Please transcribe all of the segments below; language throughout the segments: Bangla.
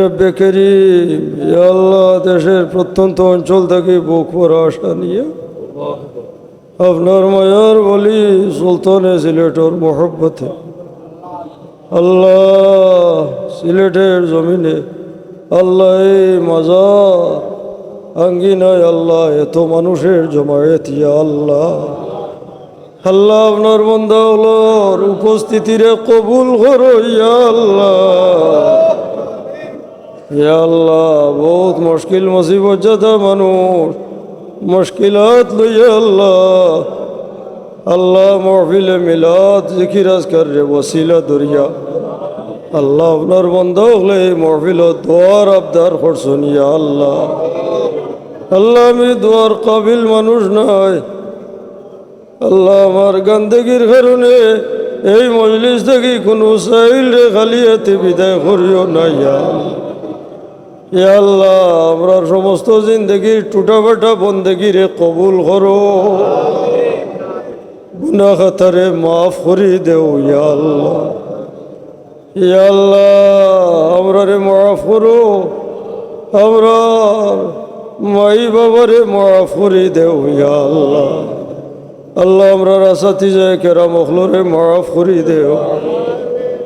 রব্বে করিম আল্লাহ, দেশের প্রত্যন্ত অঞ্চল থেকে বুক পরা আশা নিয়ে আপনার মায়ার বলি সুলতানে সিলেটর মোহব্বতে। আল্লাহ, সিলেটের জমিনে আল্লাহ এই আঙ্গিনায় আল্লাহ এত মানুষের জমায়েত, ইয়া আল্লাহ। আল্লাহ, আপনার বন্ধা হলোর উপস্থিতিরে কবুল করো, ইয়া আল্লাহ। আল্লাহ, বহুত মুশকিল মুসিবত যাতা মানুষ। মুশকিলাত লইয়া আল্লাহ। আল্লাহ মহফিলে মিলাদ, জিকির, আজকার রে ওসিলা দরিয়া। আল্লাহ আপনার বন্ধ হলে মহফিল দোয়ার আবদার করছেন ইয়া আল্লাহ। আল্লাহ আমি দোয়ার কাবিল মানুষ নয় আল্লাহ আমার গান্দেগির কারণে এই মজলিস থেকে কোনো সাইল রে খালি হাতে বিদায় করিও না আল্লাহ। আমরা সমস্ত বাটা বন্দেগি রে কবুল করো। গুনা খাতারে মাফ করি দেও আল্লাহ। আল্লাহ, আমরা রে মাফ করো। আমরা মাই বাবারে মাফ করি দেও আল্লাহ। আল্লাহ, আমরা রাসাতি যায় কেরাম অখলরে মাফ করি দেও।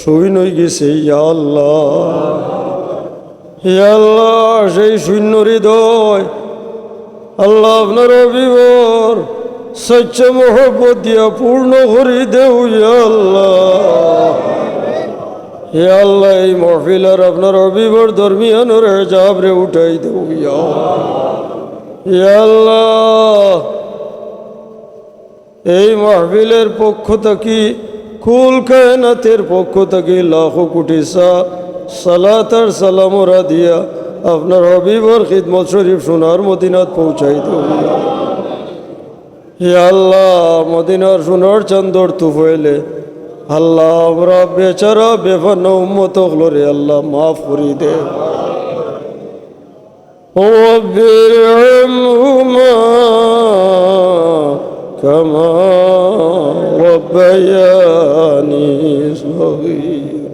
শূন্য হয়ে গেছে আল্লাহ। সেই শূন্য হৃদয়। আল্লাহ আপনার অভিবর সচ্চ মোহব্বত দিয়া পূর্ণ করি দেউ আল্লাহ। এই মহফিলার আপনার অভিবর দরমিয়ানোর জাবরে উঠাই দেউ এই মাহফিলের পক্ষ থেকে কুল কায়নাতের পক্ষ থেকে লাখো কোটি সা সালাতার সালামরা দিয়া আপনার হবিবর খিদমত শরীফ সোনার মদিনাত পৌঁছাই দেব হে আল্লাহ মদিনার সোনার চান্দর তুফেলে আল্লাহ আমরা বেচারা বেফান্ন উম্মত হলরে আল্লাহ মাফ করি দে رب ارحمهما كما ربياني صغير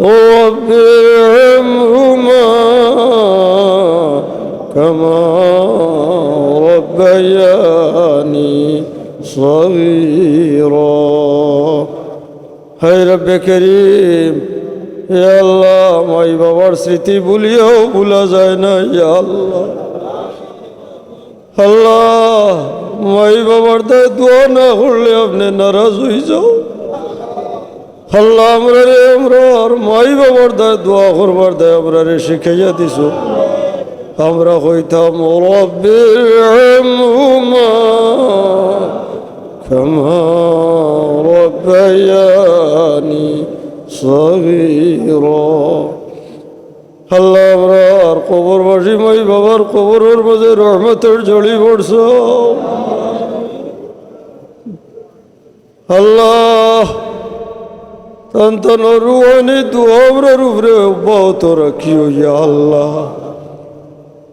رب ارحمهما كما ربياني صغيرا হাই রব্বে করিম হে আল্লাহ মাই বাবার স্মৃতি ভুলিয়েও ভুলা যায় না ইয়া আল্লাহ আল্লাহ মাই বাবার দায় দোয়া না করলে আপনি নারাজ হয়ে যাও। হল্লা আমরা রে আমরা আর মাই বাবার দায় দোয়া করবার দায় আমরা রে শিখাইয়া দিছ। আমরা হইতাম রব্বির রব্বায়ানি সগীরা। আল্লাহ আমরা আমরার কবরবাসী মাই বাবার কবরের মাঝে রহমতের জড়ি পড়ছ। আল্লাহ তন্তন রুহানি দুয়ামরার উপরে অব্যাহত আল্লাহ।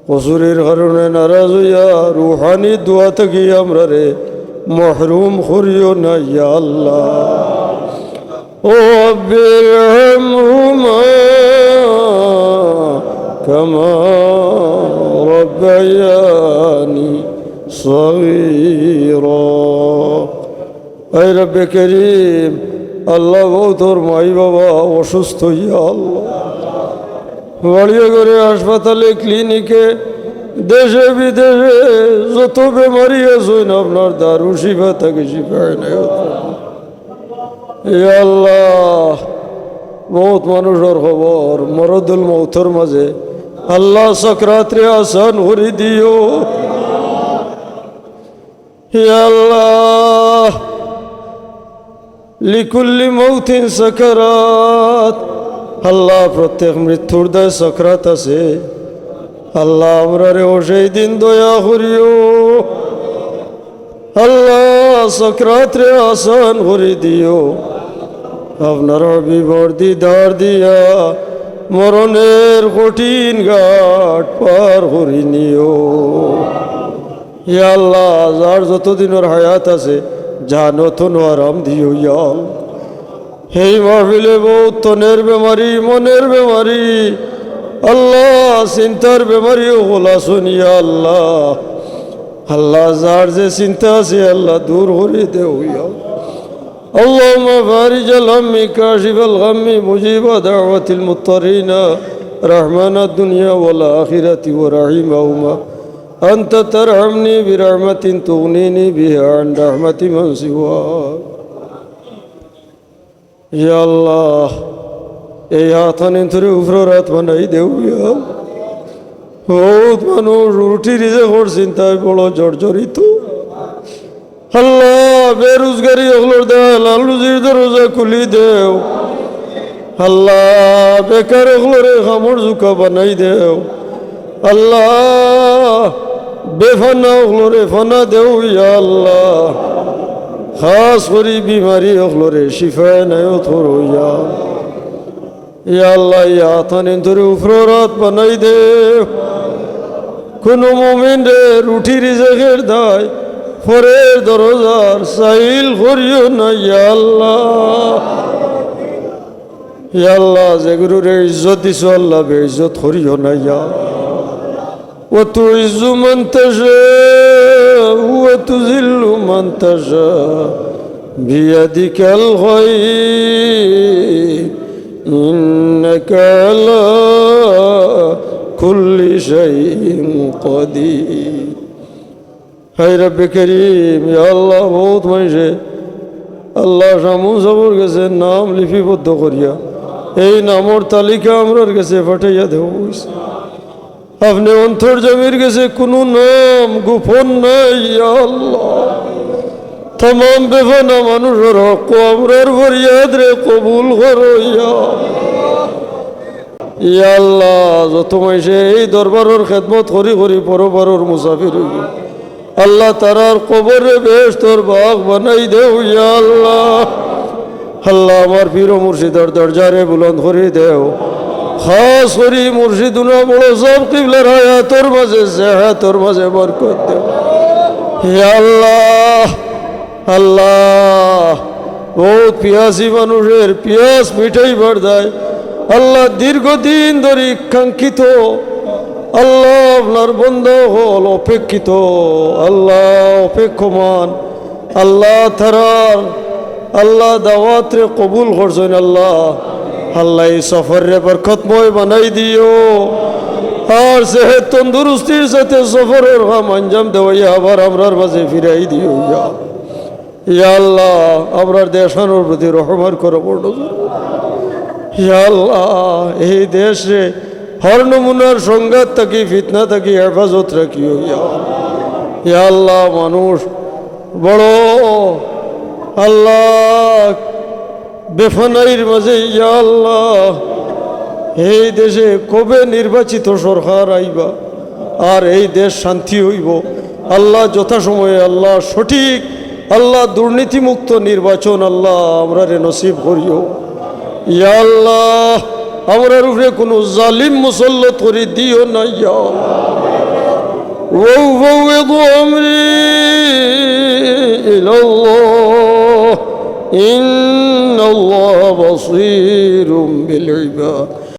কসুরের কারণে নারাজ হইয়া রুহানি দোয়া থেকে আমরা রে মহরুম করিও না ইয়া আল্লাহ। ও বিরহমহুমা كما ربياني صغيرا اي رب كريم আল্লাহ বউ তোর মাই বাবা অসুস্থ ইয়া আল্লাহ বাড়িয়ে করে হাসপাতালে ক্লিনিকে দেশে বিদেশে যত বেমারি আছে আপনার দারু শিফা থাকে শিফায় নাই এ আল্লাহ বহুত মানুষের খবর মরদুল মৌথর মাঝে আল্লাহ সক্রাত্রে আসান হরি দিও। আল্লাহ, লিকুল্লি মৌথিন সকরাত। আল্লাহ, প্রত্যেক মৃত্যুর দায় সকরাত আছে। আল্লাহ আমরা রেও সেই দিন দয়া করিও। আল্লাহ, সক্রাত্রে আসান করে দিও। আপনার বিবর দিদার দিয়া। মরণের কঠিন ঘাট পার করি নিও। ইয়া আল্লাহ, যার যতদিনের হায়াত আছে যা নতুন আরাম দিও ইয়াল সেই মাহফিলে তনের বেমারি, মনের বেমারি, আল্লাহ, চিন্তার বেমারিও হলা শুনিয়া আল্লাহ। আল্লাহ, যার যে চিন্তা আছে, আল্লাহ দূর করে দেও اللهم فارج الهم كاشف الغم مجيب دعوة المضطرين رحمن الدنيا والآخرة ورحيمهما أنت ترحمني برحمة تغنيني بها عن رحمة من سواك يا الله এই হাতানে ধরে উফর রাত বানাই দেউ ইয়া বহুত মানুষ রুটি রিজে কর চিন্তায় বড় জর্জরিত আল্লাহ বেরোজগারি, ওগুলোর দেয় লাল রুজির দরজা খুলি দেও। আল্লাহ, বেকার ওগুলোরে খামর জুকা বানাই দেও। আল্লাহ, বেফানা ওগুলোরে ফানা দেও ইয়া আল্লাহ। খাস করি বিমারি ওগুলোরে শিফায় নায়ও থর ইয়া। ইয়া আল্লাহ, ইয়া থানে ধরে উফরাত বানাই দেও। কোনো মোমেন রে রুটি রিজেকের দায় হরের দরজার সাইল হরিও না আল্লাহ। আল্লাহ, যে গুরুর ইজ্জত দিছ, আল্লাহ বে ইজ্জত হরিও না ও তু ইজ্জু মন্তাস, ও তু জিল্লু মন্তাস, বিয়াদিকাল হই ইন্নাকাল কুল্লি শাইইন কদির। হাই রব্বে করিম আল্লাহ, বহুত মানুষে। আল্লাহ সামু সবর গেছে নাম লিপিবদ্ধ করিয়া এই নামর তালিকা আমরার কাছে পাঠাইয়া দেব আপনি অন্তর জমির গেছে কোনো নাম গোপন নাই আল্লাহ। তাম বেফানা মানুষের হক আমরার ফরিয়াদ রে কবুল করো ইয়া আল্লাহ, যত মাইসে এই দরবারের খেদমত করি করি পরবারের মুসাফির হইল আল্লাহ তারার কবরে বেশ তোর বাঘ বানাই দেও ইয়া আল্লাহ। আল্লাহ আমার পীর মুর্শিদার দরজারে বুলন্দ করে দেও। খাস করি মুর্শিদুনা বড় সব কিবলার হায়াতর মাঝে সেহাতর মাঝে বরকত দেও। ইয়া আল্লাহ আল্লাহ। বহুত পিয়াসি মানুষের পিয়াস মিঠাই বাড়দায় আল্লাহ দীর্ঘদিন ধরে কাঙ্ক্ষিত আল্লাহ আপনার বন্ধ হল অপেক্ষিত, আল্লাহ অপেক্ষমান, আল্লাহ থারার, আল্লাহ দাওয়াতরে কবুল করছেন আল্লাহ। আল্লাহ এই সফরে বরকতময় বানাই দিও। আর সেহেদ তন্দুরুস্তির সাথে সফরের হাম আঞ্জাম দেওয়াই আবার আমরার মাঝে ফিরাই দিও, ইয়া ইয়া আল্লাহ, আমরার দেশানোর প্রতি রহমার করো, বড় ইয়া আল্লাহ, এই দেশে হর নমুনার সংঘাত থাকি, ফিতনা থাকি, হেফাজত রাখিও ইয়া আল্লাহ মানুষ, বড় আল্লাহ, বেফানাইর মাঝে ইয়া আল্লাহ। এই দেশে কবে নির্বাচিত সরকার আইবা? আর এই দেশ শান্তি হইব? আল্লাহ যথাসময়ে আল্লাহ সঠিক, আল্লাহ দুর্নীতিমুক্ত নির্বাচন আল্লাহ আমরা রে নসিব করিও। ইয়া আল্লাহ। আমরার উপরে কোনো জালিম মুসল্লত করে দিও না ইয়া وأفوض أمري إلى الله إن الله بصير بالعباد